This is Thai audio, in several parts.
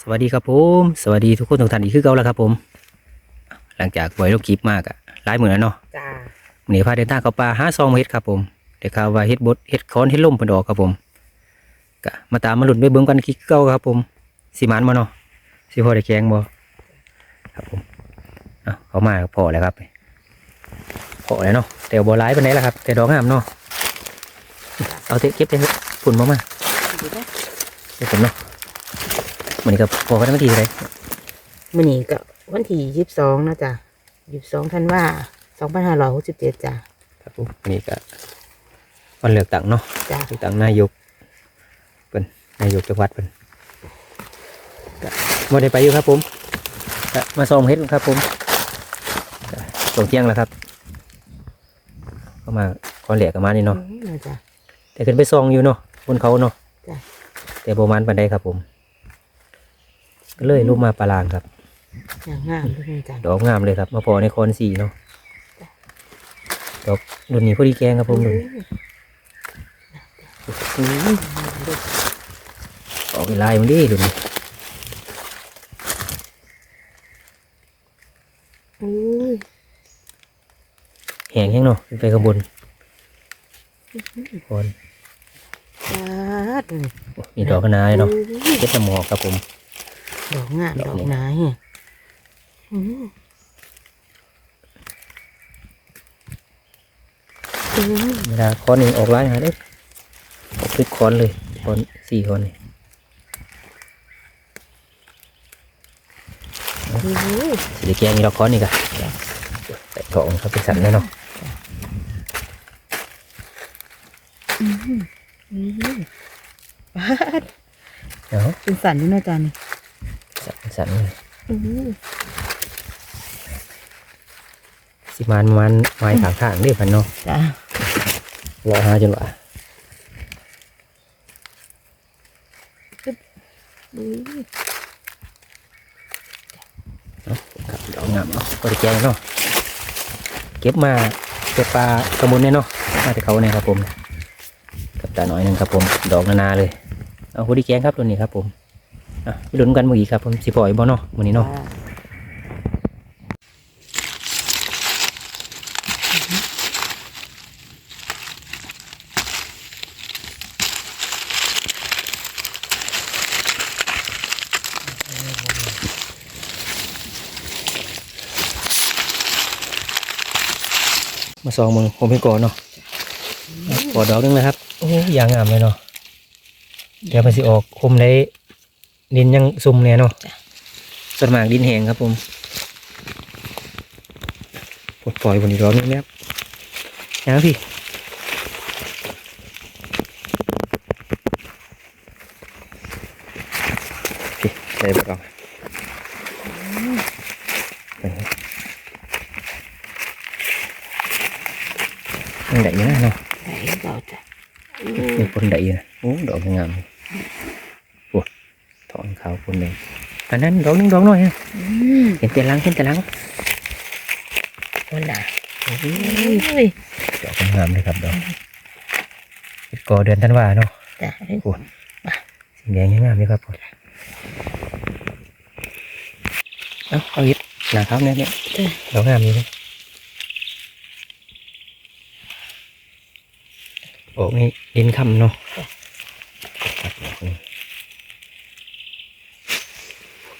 สวัสดีครับผมสวัสดีทุกคนทุกท่านอีกคือเก่าแล้วครับผม หลังจากปล่อยลูกคลิปมากอะหลายหมื่นแล้วเนาะจ้าวันนี้พาเดินทางเข้าป่าหาซองเฮ็ดครับผมเดี๋ยวข่าวว่าเฮ็ดบดเฮ็ดค้อนเฮ็ดล่มเพิ่นออกครับผมก็มาตามมาหลุนไปเบิ่งกันคือเก่าครับผมสิหมานบ่เนาะสิพอได้แกงบ่ครับผมเอาเข้ามาก็พอแล้วครับพอแล้วเนาะแต่บ่หลายปานใดล่ะครับ แต่ดอกงามเนาะเอาเตะเก็บเตะฝุ่นมามาดีเด้อเดี๋ยวผมเนาะ วันนี้ก็พอกันมาทีเลยมื้อนี้ก็วันที่ยี่สิบสองนะจ้ะยี่สิบสองธันวาสองพันห้าร้อยหกสิบเจ็ดจ้ะครับผมวันนี้ก็วันเลือกตั้งเนาะจ้าเลือกตั้งนายกเป็นนายกจังหวัดเป็นก็มาได้ไปอยู่ครับผมก็มาส่องเฮ็ดครับผมก็ส่งเที่ยงแล้วครับก็มาก่อนแหลกกันมานี่เนาะอืมนะจ้ะแต่ขึ้นไปส่องอยู่เนาะบนเขาเนาะจ้ะแต่ประมาณปันใดครับผม ก็เลยลูกมาปลาลางครับอย่างงามด้วยนะจ้ะดอกงามเลยครับ มาพอในคอนสีเนาะดอกรุ่นนี้พอดีแกงครับผมรุ่นนี้ออกเป็นลายมันดิรุ่นนี้อุ้ยแหงแห้งเนาะขึ้นไปข้างบนคอนจ้าดมีดอกกระนาเลยเนาะอุ้ยเก็บน้ำหมอกครับผม ดอกงามดดออกกนี้ไม้อืมอืมเวลาคอนนี่ออกลายหาเด้อออกคลิปคอนเลยคอนสี่คอนนี่อุ้ยสีแกงนี่เราคอนนี่กันใส่กล่องครับเป็นสันแน่เนาะอืมอืมบ้าดเนาะเป็นสันด้วยนะจ๊ะนี่สัน สันเลยอืมสิมันมันไม้ขางข้างๆเด้อพันเนาะจ้ารอหาจนว่าอุ้ยครับดอกงามเนาะพอดีแกงเนาะเก็บมาเก็บปลากระมุนเนี่ยเนาะมาแต่เขาเนี่ยครับผมกับตาหน่อยหนึงครับผม ดอกนานาเลย เอาพอดีแกงครับตัวนี้ครับผม อะไปลุ้นกันเมื่อกี้ครับผมสิปล่อยบ่เนาะวันนี้เนาะจ้ามาซองมือผมไปก่อนเนาะปอดดอกหนึงเลยครับโอ้ยยางงามเลยเนาะเดี๋ยวมันสิออกคมได้ ดินยังซุ่มเนี่ยเนาะส่วนมากดินแห้งครับผมปลดปล่อยบนอีกรอบนึงแล้วนะพี่พี่ได้บ่เอาไปยังได้อยู่นะเนาะไหนเราจ้ะมีคนได้อยู่นะโอ้ดอกงามเลยโอ้ถอนขาวคนหนึ่งอันนั้นดอกหนึงดอกน้อยนะอืมเห็นแต่หลังเห็นแต่หลังวันน่ะโอ้ยอุ้ยดอกงามเลยครับดอกเห็ดกอเดือนธันวาเนาะจ้ะโอ้สีแดงยังงามเลยครับผมเอาเอาเห็ดหนาขาวเนี่ยเนี่ยจ้ะดอกงามอยู่เลยโอ้นี่ดินคำเนาะครับดอกนี้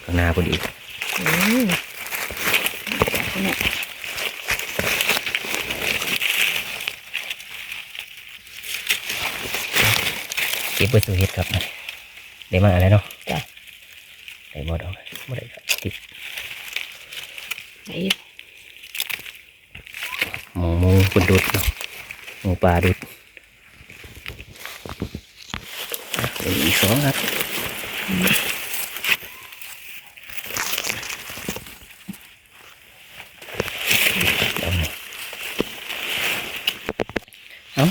ข้างหน้าพอดีอืมเนี่ยเก็บไว้สู่เห็ดครับได้มาอะไรเนาะจ้ะได้บอดอกบ่ได้ครับติดไหนหมูหมูกุนดุดเนาะหมูปลาดุดอะเดี๋ยวอีกสองครับเอามาเอา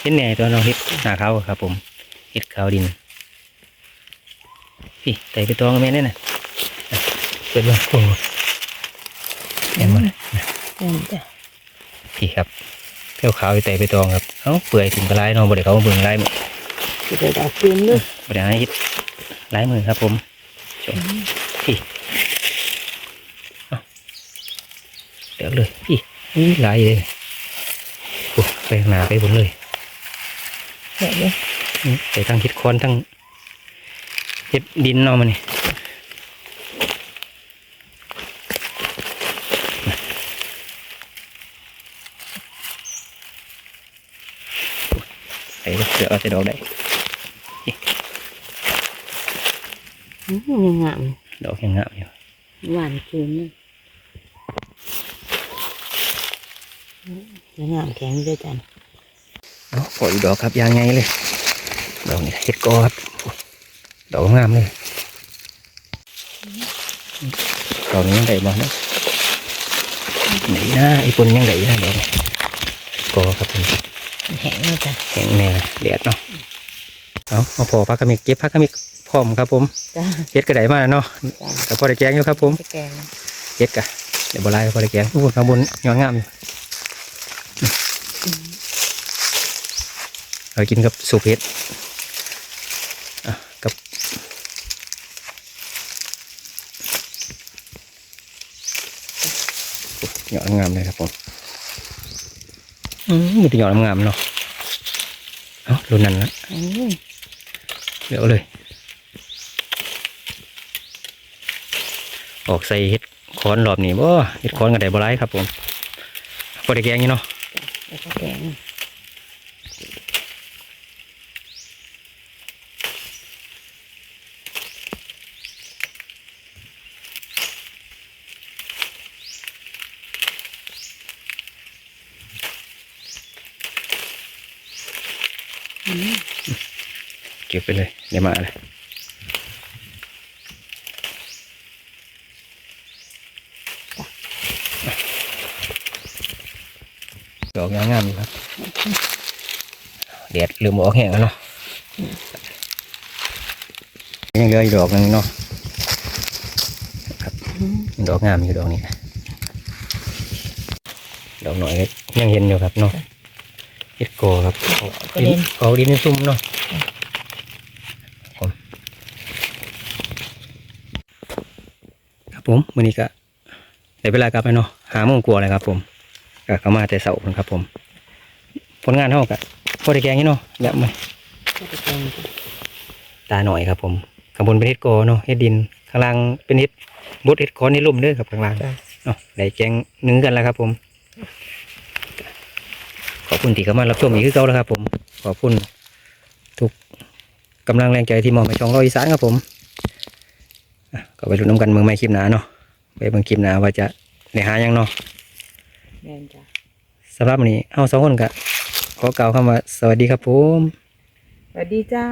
เห็นไงตัวน้องเห็ดหน้าเขาวครับ ผมเห็ดขาวดินพี่ไต่ไปตองกับแม่เนี่ยนะอะเปิดมาโอ้โหเห็นมั้ยเห็นจ้ะพี่ครับเปรี้ยวขาวไปไต่ไปตองครับเอ้าเปื่อยถึงกระไรเนาะบ่ได้เขามาเบิ่งไรมือจะได้ดอกคืนด้วยบ่ได้ให้เฮ็ดไรมือครับ ผมชมพี่เอาเดี๋ยวเลยพี่นี่ไหลายเลยโอ้ไปข้างหน้าไปบนเลย เดี๋ยวเลยอืมไปทั้งเห็ดคอนทั้งเห็ดดินเนาะมันนี่ไอ้เสือเอาแต่ดอกได้อืมยังงามดอกยังงามอยู่หวานเค็มเลยอืมยังงามแข็งด้วยจัน เนาะปล่อยดอกครับยางไงเลยดอกนี่เห็ดกอครับดอกงามเลยดอกนี้ยังได้บ้างนะไหนนะไอ้ปนยังได้นะดอกนี้กอครับผมแห้งเลยจ้ะแข็งแน่เลยเดียดเนาะเอาเอาพอพักกระมิกเก็บพักกระมิกพร้อมครับผมจ้าเฮ็ดกระไดมาเนาะจ้าแต่พอได้แกงอยู่ครับผมจะแกงเฮ็ดกะเดี๋ยวบลายพอได้แกงอู้ข้างบนยอดงามอยู่เอากินกับสูปเฮ็ดอะกับยอดงามเลยครับผมอืมมีแต่ยอดงามๆเนาะเอารุ่นนั้นละอืมเดี๋ยวเลย ออกใส่เห็ดคอนรอบนี้บ่เห็ดคอนกันได้บ่ไรครับผมพอได้แกงอยู่เนาะแล้วก็แกง เก็บไปเลยเดี๋ยวมาเลยดอกงามๆอยู่ครับแดดเริ่มออกแห้งแล้วเนาะยังเหลืออีกดอกหนึงเนาะอืมดอกงามอยู่ดอกนี้ดอกหน่อยก็ยังเห็นอยู่ครับเนาะเห็ดโกครับก็เล่นออกดินในซุ่มเนาะผมครับ ผมวันนี้ก็ได้เวลากลับไปเนาะหาโมงกลัวาเลยครับ ผมก็เข้ามาแต่เสาร์พุ่นครับ ผม ผลงานเท่ากับพอได้แกงนี่เนาะแบบไหมก็จะแกงจ้ะตาหน่อยครับ ผมข้างบนเป็นเห็ดโกเนาะเห็ดดินข้างล่างเป็นเห็ดบดเห็ดคอนในร่มเด้อครับข้างล่างจ้ะเนาะได้แกงหนึ่งกันแล้วครับ ผม ขอบคุณที่เข้ามารับชมอีกคือเก่าแล้วครับ ผม ขอบคุณทุกกำลังแรงใจที่มองไปช่องเราอีสานครับผมอะ ก็ไปลุ้นน้ำกันเมืองไม่คลิปหนาเนาะไปเบิ่งคลิปหนาว่าจะได้หาหยังเนาะแม่นจ้ะสำหรับวันนี้เฮาสองคนก็ขอกล่าวคำว่าสวัสดีครับผม สวัสดีจ้า